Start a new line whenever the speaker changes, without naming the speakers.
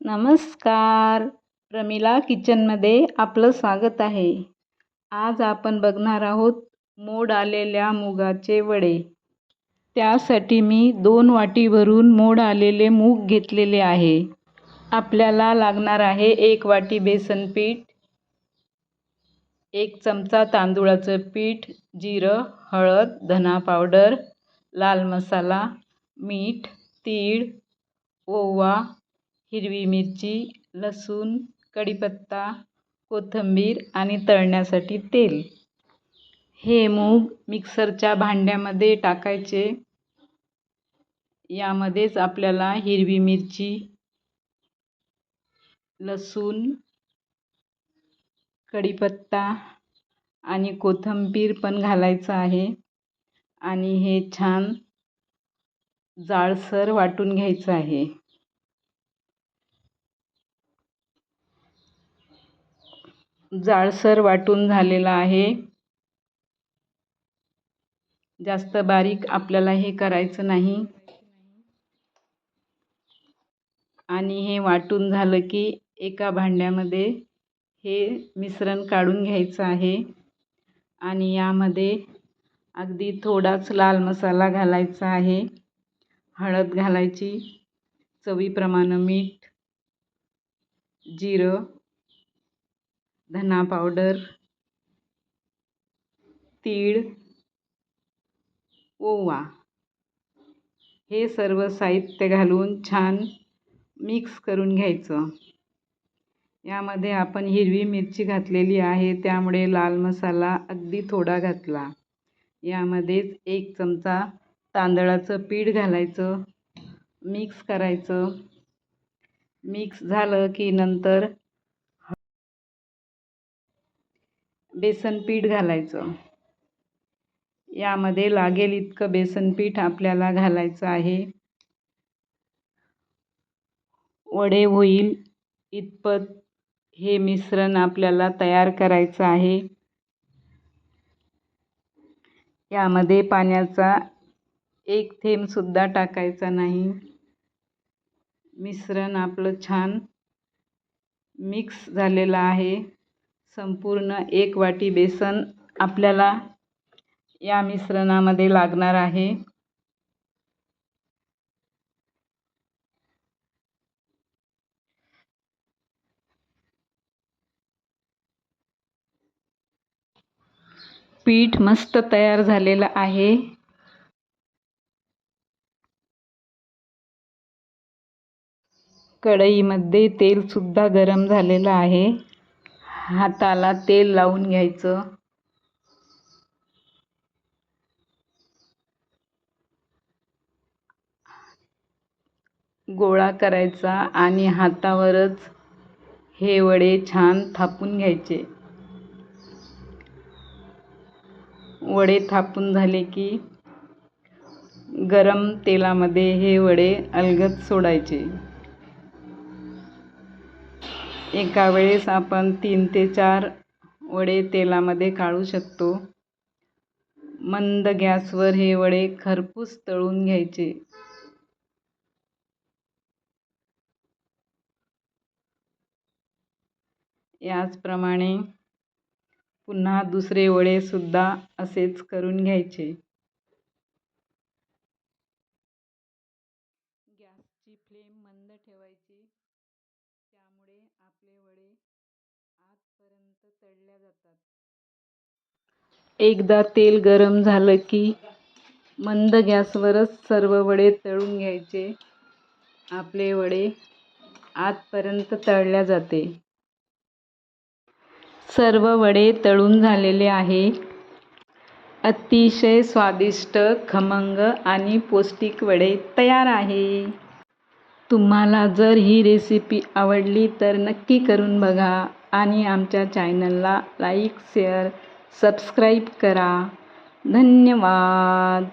नमस्कार. प्रमिला किचनमध्ये आपलं स्वागत आहे. आज आपण बघणार आहोत मोड आलेल्या मुगाचे वडे. त्यासाठी मी दोन वाटी भरून मोड आलेले मूग घेतलेले आहे. आपल्याला लागणार आहे एक वाटी बेसन पीठ एक चमचा तांदूळाचं पीठ जिरं हळद धना पावडर लाल मसाला मीठ तीळ ओवा हिरवी मिरची लसूण कढीपत्ता कोथिंबीर आणि तळण्यासाठी तेल. हे मूग मिक्सरच्या भांड्यामध्ये टाकायचे. यामध्येच आपल्याला हिरवी मिरची लसूण कढीपत्ता आणि कोथिंबीर पण घालायचं आहे. आणि हे छान जाडसर वाटून घ्यायचं आहे. जाळसर वाटून झालेला आहे. जास्त बारीक आपल्याला हे करायचं नाही. आणि हे वाटून झालं की एका भांड्यामध्ये हे मिश्रण काढून घ्यायचं आहे. आणि यामध्ये अगदी थोडाच लाल मसाला घालायचा आहे. हळद घालायची चवीप्रमाणे मीठ जिरं धना पावडर तीळ ओवा. हे सर्व साहित्य घालून छान मिक्स करून घ्यायचं. यामध्ये आपण हिरवी मिरची घातलेली आहे त्यामुळे लाल मसाला अगदी थोडा घातला. यामध्येच एक चमचा तांदळाचं पीठ घालायचं मिक्स करायचं. मिक्स झालं की नंतर बेसन पीठ घालायचं. यामध्ये लागेल इतकं बेसन पीठ आपल्याला घालायचं आहे. वडे होईल इतपत हे मिश्रण आपल्याला तयार करायचं आहे. यामध्ये पाण्याचा एक थेंबसुद्धा टाकायचा नाही. मिश्रण आपलं छान मिक्स झालेलं आहे. संपूर्ण एक वाटी बेसन आपल्याला या मिश्रणामध्ये लागणार आहे. पीठ मस्त तयार झालेलं आहे. कढईमध्ये तेलसुद्धा गरम झालेलं आहे. हाताला तेल लावून घ्यायचं. गोळा करायचा आणि हातावरच हे वडे छान थापून घ्यायचे. वडे थापून झाले की गरम तेलामध्ये हे वडे अलगद सोडायचे. एका वेळेस आपण तीन ते चार वडे तेलामध्ये काढू शकतो. मंद गॅसवर हे वडे खरपूस तळून घ्यायचे. याचप्रमाणे पुन्हा दुसरे वडेसुद्धा असेच करून घ्यायचे. गॅसची फ्लेम मंद ठेवायची. त्यामुळे आपले वडे आतपर्यंत तळल्या जातात. एकदा तेल गरम झालं की मंद गॅसवरच सर्व वडे तळून घ्यायचे. आपले वडे आतपर्यंत तळल्या जाते. सर्व वडे तळून झालेले आहे. अतिशय स्वादिष्ट खमंग आणि पौष्टिक वडे तयार आहे. तुम्हाला जर ही रेसिपी आवडली तर नक्की करून बघा आणि आमच्या चॅनलला लाईक शेअर सबस्क्राईब करा. धन्यवाद.